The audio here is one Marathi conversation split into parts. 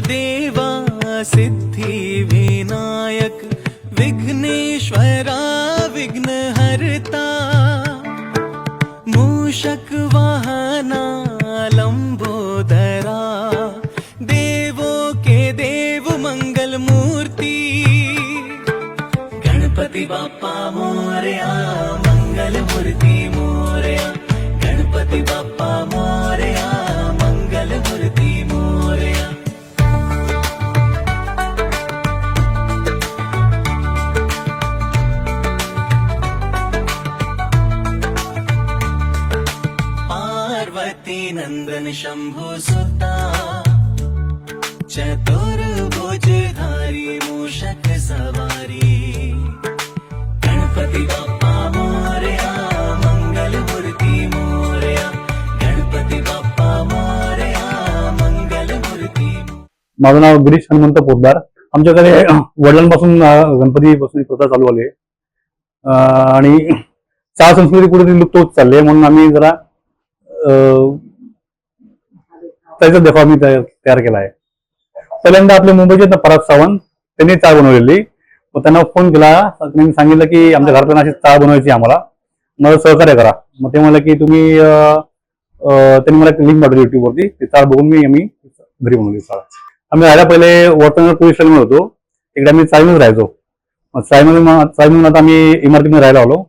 देवा सिद्धि विनायक विघ्नेश्वरा विघ्नहर्ता। मूषक वाहना लंबोदरा देवो के देव मंगल मूर्ति गणपति बाप्पा मोरया। पार्वती नंदन शंभु सुता। चतुर्भुजधारी मूषक सवारी। गणपती बाप्पा मोर्या मंगल मूर्ती मोर्या। गणपती बाप्पा मोर्या मंगल मूर्ती माझं नाव गिरीश हनुमंत पोतदार. आमच्याकडे वडिलांपासून अं, गणपतीपासून प्रथा चालू आली आणि चहा संस्कृती कुठेतरी लुप्त होत चालली आहे म्हणून आम्ही जरा त्याचा देखावा मी तयार तयार केला आहे पहिल्यांदा आपले मुंबईचे आहेत पराग सावंत त्यांनी चहा बनवलेली. मग त्यांना फोन केला. त्यांनी सांगितलं की आमच्या घरातून अशी चहा बनवायची आम्हाला. मला सहकार्य करा. मग ते म्हणलं की तुम्ही त्यांनी मला लिंक पाठवली युट्यूबवरती ती चाळ बघून मी आम्ही घरी बनवली चाळ आम्ही राहायला पहिले वर्तनगर पोलीस स्टेशनमध्ये होतो. तिकडे आम्ही चाळीमध्ये राहायचो. मग चाळीमध्ये मग चाळीमधून आता आम्ही इमारतीमध्ये राहायला आलो.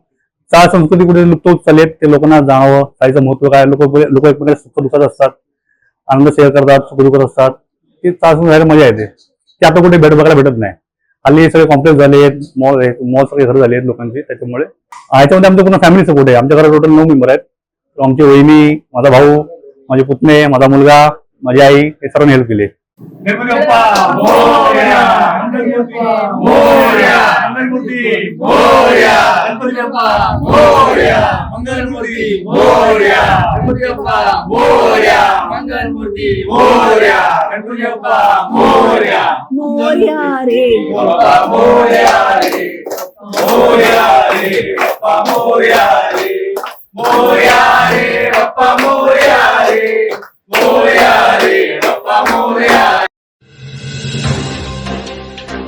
चाळ संस्कृती कुठे लुप्त होत चालली आहे, ते लोकांना जाणावं. चाळीचं महत्त्व काय? लोक लोक एकमेकांना सुख दुःखात असतात. आनंद शेअर करतात सुख दुःखात असतात ते तास राहायला मजा येते. ते आता कुठे भेट बघायला भेटत नाही. हल्ली सगळे कॉम्प्लेक्स झाले आहेत मॉल मॉल सगळे घर झाले आहेत लोकांचे त्याच्यामुळे. याच्यामध्ये आमच्या पूर्ण फॅमिली सपोर्ट आहे. आमच्या घरात टोटल नऊ मेंबर आहेत. आमची वहिनी माझा भाऊ माझे पुतणे माझा मुलगा माझी आई हे सर्वांनी हेल्प केली. गणपती गणपती मोर्या गणपती अप्पा मोर्या मोर्या रे अप्पा मोर्या रे मोर्या रे अप्पा मोर्या रे मोर्या